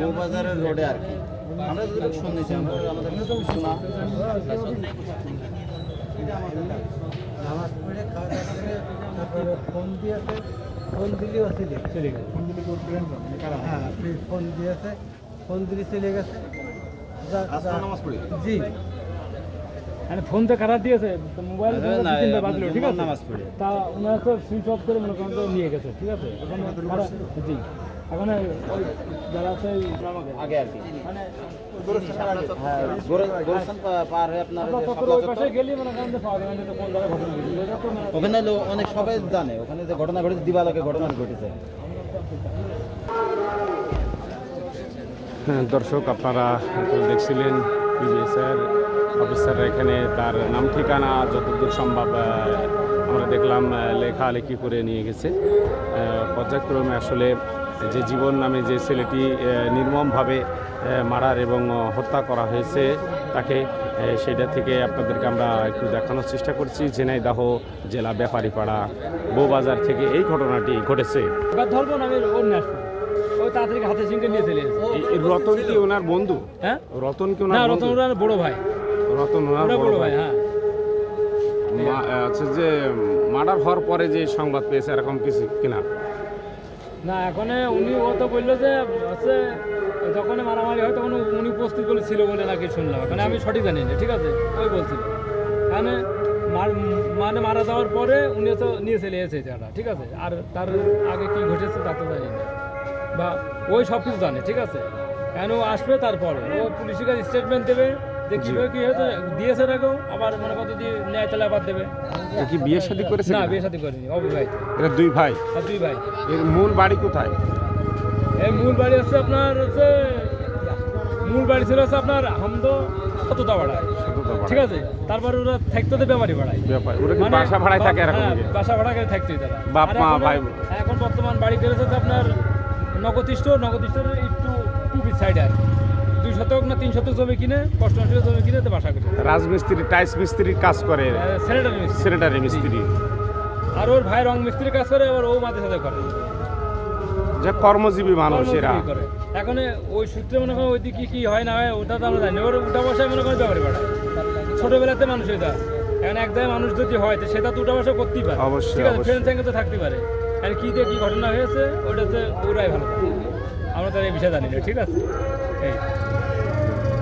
বউবাজারের রোডে আর কি। আমরা শুনেছি আমাদের শোনা ফোন দিয়েছে ফোন দিলে ও চলে গেছে। ফোন দিলে মানে? হ্যাঁ ফোন দিয়েছে ফোন দিলে চলে গেছে? জি। মানে ফোন তো খারাপ দিয়েছে মোবাইল বাজলো ঠিক আছে? নামাজ পড়ে। তা ওনারা তো সুইচ অফ করে মনে করেন তো নিয়ে গেছে ঠিক আছে? এখন জি। এখন যারা আছে আগে আর কি। মানে হ্যাঁ হয়ে মনে ওখানে অনেক সবাই জানে ওখানে যে ঘটনা ঘটেছে দিবালকে ঘটনা ঘটেছে। হ্যাঁ, দর্শক আপনারা দেখছিলেন অফিসাররা এখানে তার নাম ঠিকানা যতদূর সম্ভব আমরা দেখলাম লেখালেখি করে নিয়ে গেছে। পর্যায়ক্রমে আসলে যে জীবন নামে যে ছেলেটি নির্মমভাবে মারার এবং হত্যা করা হয়েছে তাকে সেটা থেকে আপনাদেরকে আমরা একটু দেখানোর চেষ্টা করছি। ঝিনাইদাহ জেলা ব্যাপারীপাড়া বউবাজার থেকে এই ঘটনাটি ঘটেছে। ধরবো না তাড়াতাড়ি হাতে সিংকে নিয়ে চলে রতন কি ওনার বন্ধু? হ্যাঁ? রতন কি ওনার রতন বড় ভাই। রতন ওনার বড় ভাই। হ্যাঁ। আচ্ছা যে মার্ডার হওয়ার পরে যে সংবাদ পেয়েছে এরকম কিছু কিনা? না এখন উনি ও তো বলল যে হচ্ছে যখন মারামারি হয় তখন উনি উপস্থিত বলে ছিল বলে নাকি শুনলাম। এখন আমি সঠিক জানি না ঠিক আছে? ওই বলছিল মানে মার- মানে মারা যাওয়ার পরে উনি তো নিয়ে চলে এসেছে জায়গাটা ঠিক আছে? আর তার আগে কি ঘটেছে তা তো জানি না। বা ওই সব কিছু জানে ঠিক আছে? কেন আসবে তারপরে? ও পুলিশের কাছে স্টেটমেন্ট দেবে যে কীভাবে কী হয়েছে দিয়েছে রাখো আবার মনে কত দিয়ে ন্যায় তাহলে আবার দেবে। কি বিয়ে শাদী করেছে না বিয়ে সাথে করিনি অবিবাহিত এরা দুই ভাই? দুই ভাই। এর মূল বাড়ি কোথায়? এই মূল বাড়ি হচ্ছে আপনার হচ্ছে মূল বাড়ি ছিল হচ্ছে আপনার হামদো সততা বাড়ায় ঠিক আছে? তারপরে ওরা থাকতো তো বাড়ায় ব্যাপার। ওরা কি মানে বাসা ভাড়ায় থাকে এরকম হ্যাঁ, বাসা ভাড়া করে থাকতোই তারা। বাপ মা, ভাই। এখন বর্তমান বাড়ি করেছে হচ্ছে আপনার নগতিষ্ঠ নগতিষ্ঠের একটু টুপির সাইডে আর কি। শতক না তিন শতক জমি কিনে কষ্ট জমি কিনে তো বাসা করে। রাজমিস্ত্রি টাইস মিস্ত্রির কাজ করে। সেনেটারি মিস্ত্রি। আর ওর ভাই রং মিস্ত্রির কাজ করে আবার ও মাঝে সাথে করে। যে কর্মজীবী মানুষ এরা। করে। এখন ওই সূত্রে মনে করেন ওইদিকে কি হয় না হয় ওটা তো আমরা জানি ওর উঠা বসায় মনে করেন ব্যাপারে। পাঠায় ছোটবেলাতে মানুষ এটা। এখন এক জায়গায় মানুষ যদি হয় তো সেটা তো উঠা বসা করতেই পারে। অবশ্যই, ঠিক আছে ফ্রেন্ড সঙ্গে তো থাকতে পারে। আর কি দিয়ে কি ঘটনা হয়েছে ওটাতে ওরাই ভালো। আমরা তো আর এই বিষয়ে জানি না ঠিক আছে? এই।